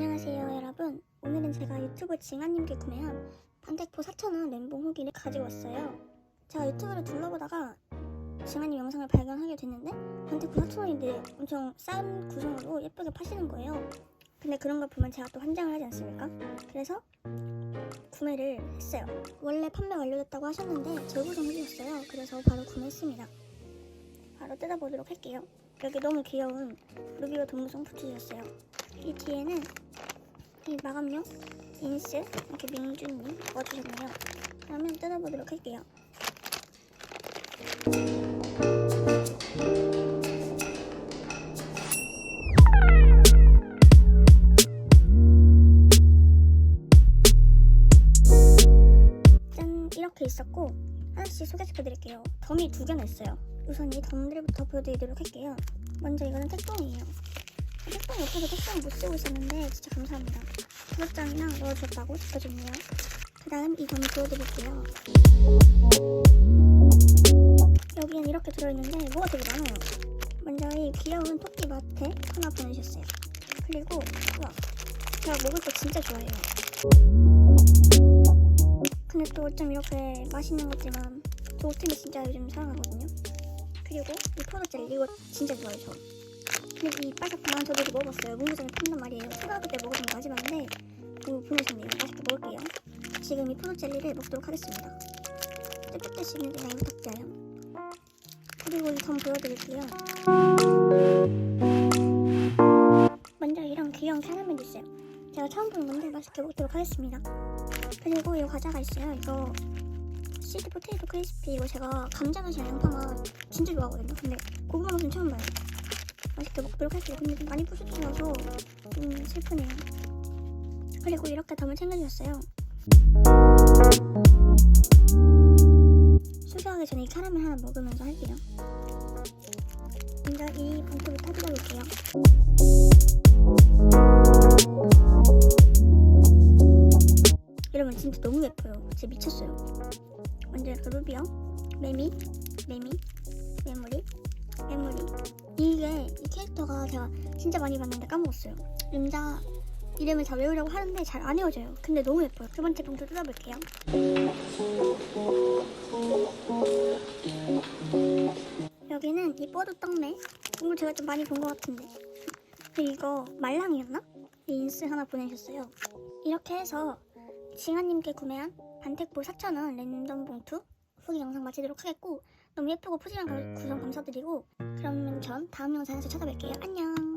안녕하세요 여러분. 오늘은 제가 유튜브 징아님께 구매한 반택포 4,000원 램봉 후기를 가지고 왔어요. 제가 유튜브를 둘러보다가 징아님 영상을 발견하게 됐는데 반택포 4,000원인데 엄청 싼 구성으로 예쁘게 파시는 거예요. 근데 그런 걸 보면 제가 또 환장을 하지 않습니까? 그래서 구매를 했어요. 원래 판매 완료됐다고 하셨는데 재구성 해주셨어요. 그래서 바로 구매했습니다. 바로 뜯어보도록 할게요. 여기 너무 귀여운 루비오 동무송 붙여주셨어요. 이 뒤에는 이 마감용 인스 이렇게 민준님 넣어주셨네요. 그러면 뜯어보도록 할게요. 짠 이렇게 있었고 하나씩 소개시켜드릴게요. 덤이 두 개나 있어요. 우선 이 덤들부터 보여드리도록 할게요. 먼저 이거는 택봉이에요. 택봉 옆에서 택봉을 못 쓰고 있었는데 진짜 감사합니다. 구독장이랑 넣어줬다고 지켜줬네요. 그 다음 이 덤을 보여드릴게요. 여기엔 이렇게 들어있는데 뭐가 되게 많아요. 먼저 이 귀여운 토끼 마테 하나 보내주셨어요. 그리고 우와 제가 먹을 거 진짜 좋아해요. 근데 또 어쩜 이렇게 맛있는 거지만 저 오트밀 진짜 요즘 사랑하거든요. 그리고 이 포도 젤리 이거 진짜 좋아해요 저. 근데 이 바삭한 저도 이거 먹어봤어요. 문구점에 판단 말이에요. 초등학교 때 먹어본 마지막인데 이거 보내셨네요. 맛있게 먹을게요. 지금 이 포도 젤리를 먹도록 하겠습니다. 뜨뜻 씹는 게 너무 부탁드려요. 그리고 이점 보여드릴게요. 먼저 이런 귀여운 캐러멜이 있어요. 제가 처음 보는 건데 맛있게 먹도록 하겠습니다. 그리고 이 과자가 있어요. 이거 시드 포테이토 크리스피 이거 제가 감자 맛이랑 양파 맛 진짜 좋아하거든요. 근데 고구마 맛은 처음 봐요. 맛있게 먹도록 할게요. 근데 좀 많이 부수셔서 좀 슬프네요. 그리고 이렇게 덤을 챙겨주셨어요. 수수하기 전에 이 카라멜 하나 먹으면서 할게요. 먼저 이 봉투부터 뜯어볼게요. 여러분 진짜 너무 예뻐요. 진짜 미쳤어요. 먼저 루비요, 매미, 매미, 메모리, 메모리. 이게 이 캐릭터가 제가 진짜 많이 봤는데 까먹었어요. 림자 이름을 다 외우려고 하는데 잘 안 외워져요. 근데 너무 예뻐요. 두 번째 봉투 뜯어볼게요. 여기는 이 뽀드 떡메. 이거 제가 좀 많이 본 것 같은데. 그리고 이거 말랑이었나? 이 인스 하나 보내셨어요. 이렇게 해서 징아님께 구매한 반택보 4,000원 랜덤 봉투 후기 영상 마치도록 하겠고 너무 예쁘고 푸짐한 거- 구성 감사드리고 그러면 전 다음 영상에서 찾아뵐게요. 안녕.